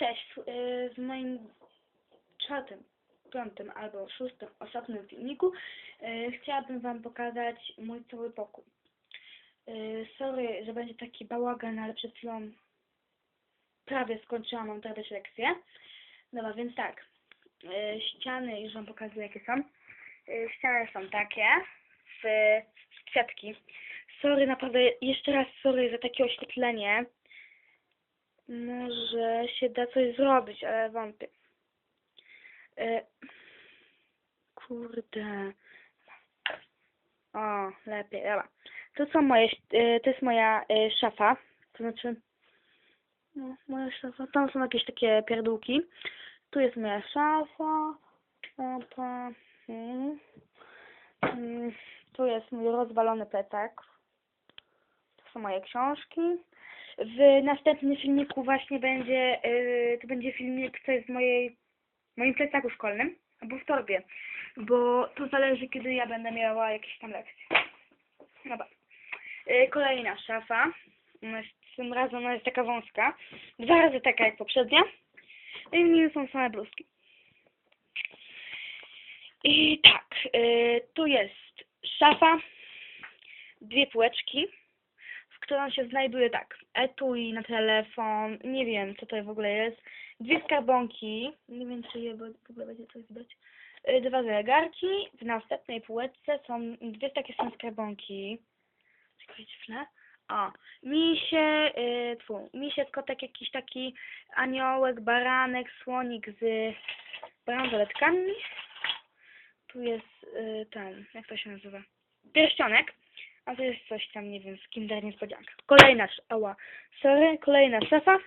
Cześć, y, w moim czwartym, piątym albo szóstym, ostatnim filmiku y, chciałabym Wam pokazać mój cały pokój. Y, Sorry, że będzie taki bałagan, ale przed chwilą prawie skończyłam, mam teraz lekcję. Dobra, więc tak, ściany już Wam pokazuję jakie są. Ściany są takie, w kwiatki. Sorry, naprawdę, jeszcze raz sorry za takie oświetlenie. Może się da coś zrobić, ale wątpię. E, kurde. O, lepiej, dobra. To są moje, e, to jest moja e, szafa. To znaczy, no, moja szafa. Tam są jakieś takie pierdółki. Tu jest moja szafa. Opa. Mm. Mm, Tu jest mój rozwalony plecak. To są moje książki. W następnym filmiku właśnie będzie, yy, to będzie filmik, co jest w mojej, moim plecaku szkolnym, albo w torbie, bo to zależy, kiedy ja będę miała jakieś tam lekcje. Dobra. Yy, kolejna szafa. Tym razem ona jest taka wąska. Dwa razy taka jak poprzednia. I w niej są same bluzki. I tak, yy, tu jest szafa, dwie półeczki, którą się znajduje tak, etui na telefon, nie wiem co to w ogóle jest, dwie skarbonki, nie wiem czy je w ogóle będzie coś widać, y, dwa zegarki, w następnej półeczce są dwie takie są skarbonki, czekajcie chwilę, o, misie, y, tfu, misie, kotek jakiś taki aniołek, baranek, słonik z bransoletkami, tu jest y, ten, jak to się nazywa, pierścionek, a to jest coś tam, nie wiem, z Kinder Niespodzianka. Kolejna, sz- ała, sorry, kolejna szafa.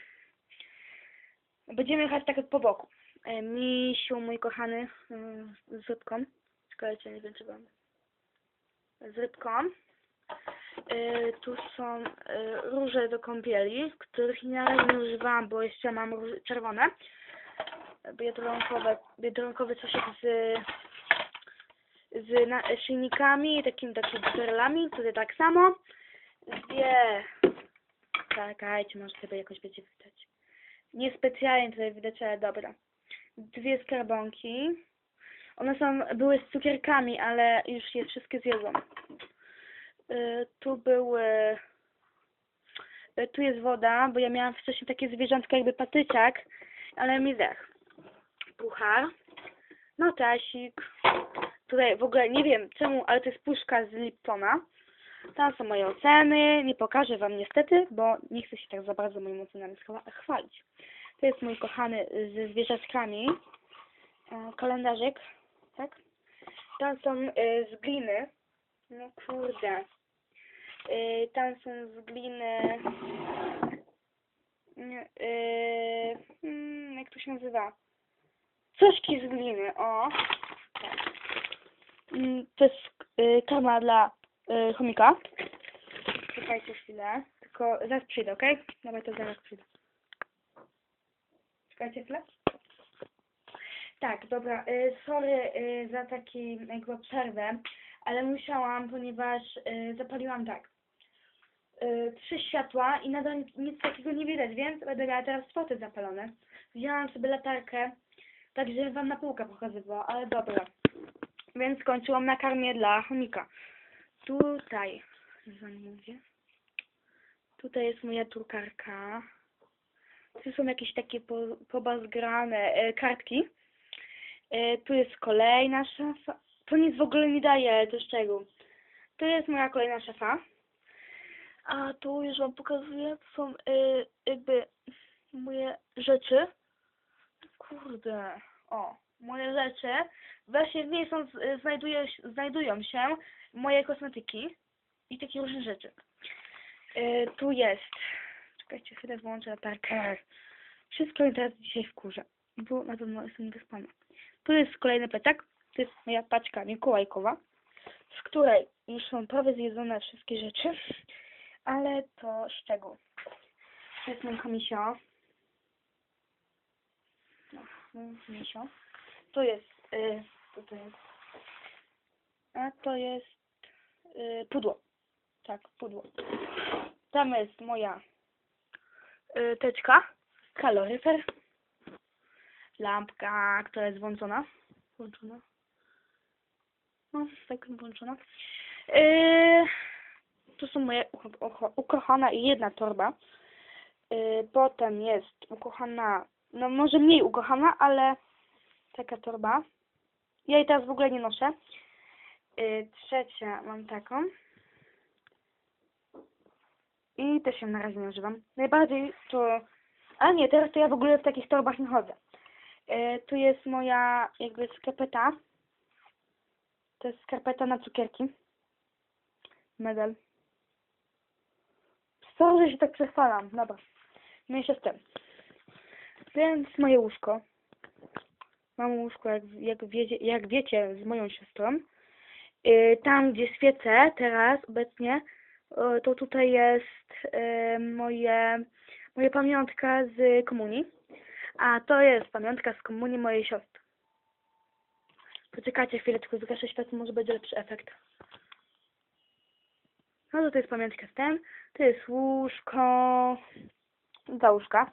Będziemy jechać tak po boku. E, Misiu, mój kochany, mm, z rybką. Czekajcie, nie wiem, czy wam... Z rybką. E, Tu są e, róże do kąpieli, których na razie nie używałam, bo jeszcze mam czerwone. Biedronkowe, biedronkowy coś z z naszyjnikami i takimi takimi buterlami, tutaj tak samo. Dwie, czekajcie, może sobie jakoś będzie widać. Niespecjalnie tutaj widać, ale dobra. Dwie skarbonki. One są, były z cukierkami, ale już je wszystkie zjadłam. Y, tu były, y, tu jest woda, bo ja miałam wcześniej takie zwierzątko jakby patyczak, ale mi zdechł. Puchar, notasik, tutaj w ogóle nie wiem czemu, ale to jest puszka z Liptona. Tam są moje oceny. Nie pokażę Wam niestety, bo nie chcę się tak za bardzo moimi ocenami chwalić. To jest mój kochany ze zwierzaczkami. E, kalendarzyk, tak? Tam są e, z gliny. No kurde. E, tam są z gliny. Hmm, jak to się nazywa? Cośki z gliny, o. To jest karma dla y, chomika. Czekajcie chwilę. Tylko zaraz przyjdę, okej? Dobra, to zaraz przyjdę. Czekajcie chwilę. Tak, dobra. Y, sorry y, za taki jakby przerwę, ale musiałam, ponieważ y, zapaliłam tak. Y, trzy światła i nadal nic, takiego nie widać, więc będę miała teraz spoty zapalone. Wzięłam sobie latarkę, tak wam na półkę pokazywała, ale dobra. Więc skończyłam na karmie dla chomika. Tutaj, mówię, tutaj jest moja drukarka. Tu są jakieś takie po, pobazgrane e, kartki. E, tu jest kolejna szafa. To nic w ogóle nie daje do szczegółu. To jest moja kolejna szafa. A tu już wam pokazuję, to są e, jakby moje rzeczy. Kurde, o, moje rzeczy. Właśnie w niej są, z- znajduje, znajdują się moje kosmetyki i takie różne rzeczy. E, tu jest, czekajcie chwilę, wyłączę latarkę. Wszystko mi teraz dzisiaj wkurza, bo na pewno jestem wyspana. Tu jest kolejny plecak, to jest moja paczka mikołajkowa, z której już są prawie zjedzone wszystkie rzeczy, ale to szczegół. To jest mój komisio. No, mój komisio. To jest, y, co to jest? A to jest y, pudło. Tak, pudło. Tam jest moja y, teczka, kaloryfer. lampka, która jest włączona. Włączona. No, tak włączona. Yy, to są moje ukochana i jedna torba. Yy, potem jest ukochana, no może mniej ukochana, ale taka torba. Ja jej teraz w ogóle nie noszę. Yy, trzecia mam taką. I też ją na razie nie używam. Najbardziej to... A nie, teraz to ja w ogóle w takich torbach nie chodzę. Yy, tu jest moja jakby skarpeta. To jest skarpeta na cukierki. Medal. Sorry, że się tak przechwalam. Dobra. Mniejsza z tym. Więc moje łóżko. Mam łóżko, jak, jak, wiecie, jak wiecie, z moją siostrą. Yy, tam, gdzie świecę teraz, obecnie, yy, to tutaj jest yy, moje, moja pamiątka z komunii. A to jest pamiątka z komunii mojej siostry. Poczekajcie chwilę, tylko zgaszę światło, może będzie lepszy efekt. No to to jest pamiątka z tym. To jest łóżko. Dwa łóżka.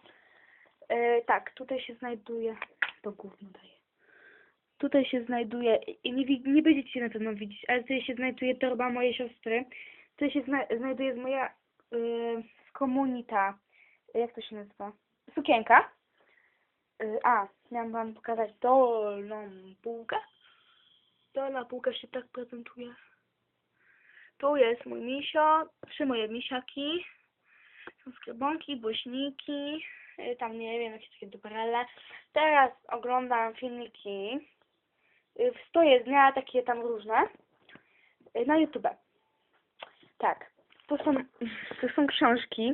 Yy, tak, tutaj się znajduje. To gówno daje. Tutaj się znajduje. i Nie, nie będziecie na pewno widzieć, ale tutaj się znajduje torba mojej siostry. Tutaj się zna znajduje moja yy, z komunii ta. Jak to się nazywa? Sukienka. Yy, a, miałam wam pokazać dolną półkę. Dolna półka się tak prezentuje. Tu jest mój misio, trzy moje misiaki. Są skarbonki, błyśniki, y, tam nie wiem, jakieś takie duperele. Teraz oglądam filmiki y, w 100 dnia, takie tam różne, y, na YouTube. Tak, tu są, tu są książki.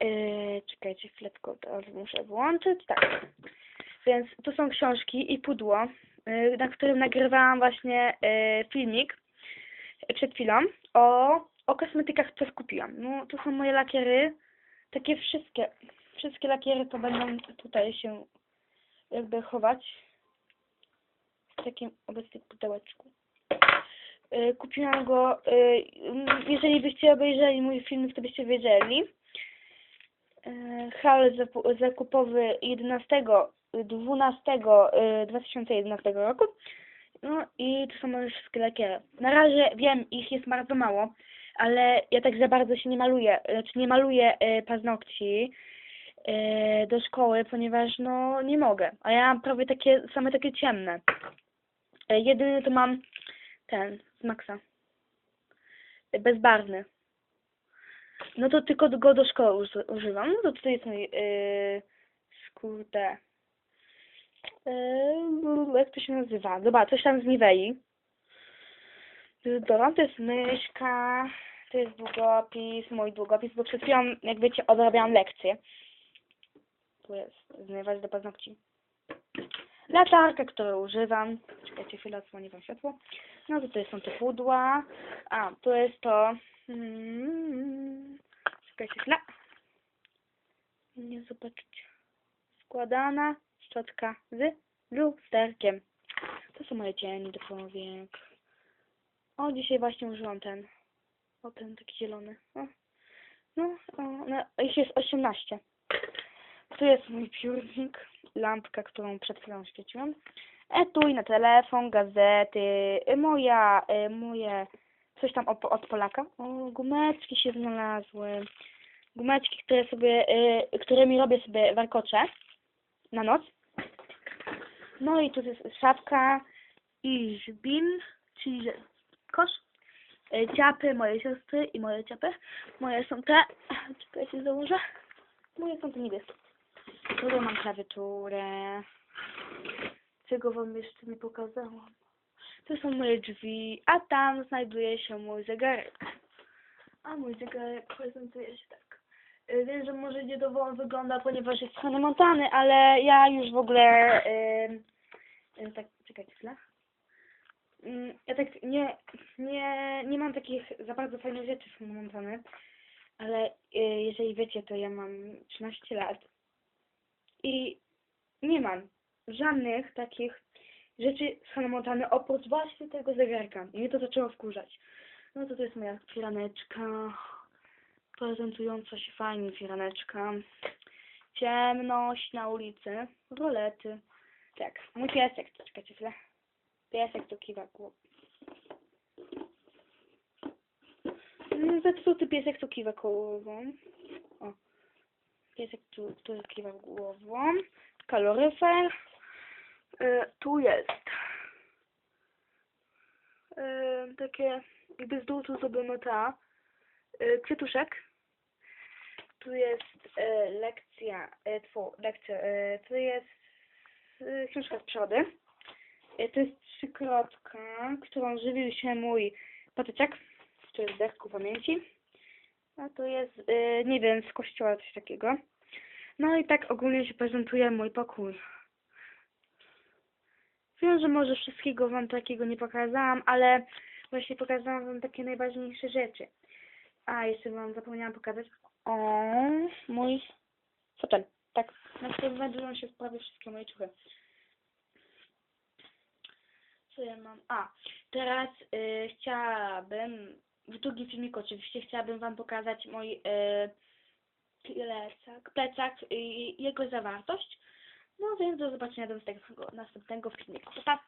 Yy, czekajcie chwileczkę, to muszę włączyć. Tak, więc tu są książki i pudło, y, na którym nagrywałam właśnie filmik przed chwilą o, o kosmetykach, co skupiłam. No, tu są moje lakiery, takie wszystkie, wszystkie lakiery to będą tutaj się jakby chować w takim obecnie pudełeczku. Y, Kupiłam go, y, jeżeli byście obejrzeli mój filmik, to byście wiedzieli. Haul zapu- zakupowy 11, 12 y, 2011 roku. No i to są moje wszystkie lakiery. Na razie wiem, ich jest bardzo mało, ale ja tak za bardzo się nie maluję, znaczy nie maluję paznokci do szkoły, ponieważ no nie mogę. A ja mam prawie takie, same takie ciemne. Y, jedyny to mam ten, z Maxa. Y, bezbarwny. No to tylko go do szkoły uży- używam. No to tutaj jest mój yy, skurde. Yy, jak to się nazywa? Dobra, coś tam z Nivei. Dobra, to jest myszka, to jest długopis, mój długopis, bo przed chwilą, jak wiecie, odrabiałam lekcję. Tu jest zmywać do paznokci. Latarka, którą używam. Czekajcie chwilę, odsłonię wam światło. No to tutaj są te pudła. A, tu jest to... Mm, czekajcie chwilę. Nie zobaczyć. Składana szczotka z lusterkiem. To są moje cienie do powiek. O, dzisiaj właśnie użyłam ten. O, ten taki zielony. O. No, o, no, ich jest 18. Tu jest mój piórnik, lampka, którą przed chwilą świeciłam. Etui na telefon, gazety, y, moja, y, moje, coś tam od, Polaka. O, gumeczki się znalazły. Gumeczki, które sobie, y, którymi robię sobie warkocze na noc. No i tu jest szafka i żbin, czyli kosz. Ciapy, moje siostry i moje ciapy. Moje są te, czekajcie, założę. Moje są te niebieskie. Tutaj mam klawiaturę. Czego wam jeszcze nie pokazałam. To są moje drzwi, a tam znajduje się mój zegarek. A mój zegarek prezentuje się tak. Y, Wiem, że może nie dowolnie wygląda, ponieważ jest montany, ale ja już w ogóle y, y, tak, czekajcie chwilę. Mm, Ja tak nie, nie, nie mam takich za bardzo fajnych rzeczy montane, ale y, jeżeli wiecie, to ja mam 13 lat i nie mam żadnych takich rzeczy montane oprócz właśnie tego zegarka. I mnie to zaczęło wkurzać. No to to jest moja firaneczka, prezentująca się fajnie firaneczka. ciemność na ulicy, rolety. Tak, mój piesek, czekajcie chwilę. Piesek tu kiwa głową. Mm, Zepsuty piesek tu kiwa głową. Piesek tu, tu kiwa głową. Kaloryfer. Y, tu jest. Y, takie jakby z dół tu zrobimy ta. Y, kwiatuszek. Tu jest y, lekcja, y, lekcja, y, tu jest książka z przyrody. Y, to jest trzykrotka, którą żywił się mój patyczek, to jest dech ku pamięci. A to jest, y, nie wiem, z kościoła coś takiego. No i tak ogólnie się prezentuje mój pokój. Wiem, że może wszystkiego wam takiego nie pokazałam, ale właśnie pokazałam wam takie najważniejsze rzeczy. A, jeszcze wam zapomniałam pokazać. O, mój fotel. Tak, na którym znajdują się prawie wszystkie moje ciuchy. Co ja mam? A, teraz y, chciałabym, w drugim filmiku oczywiście, chciałabym wam pokazać mój y, plecak, plecak i jego zawartość. No więc do zobaczenia do następnego, filmiku. Pa.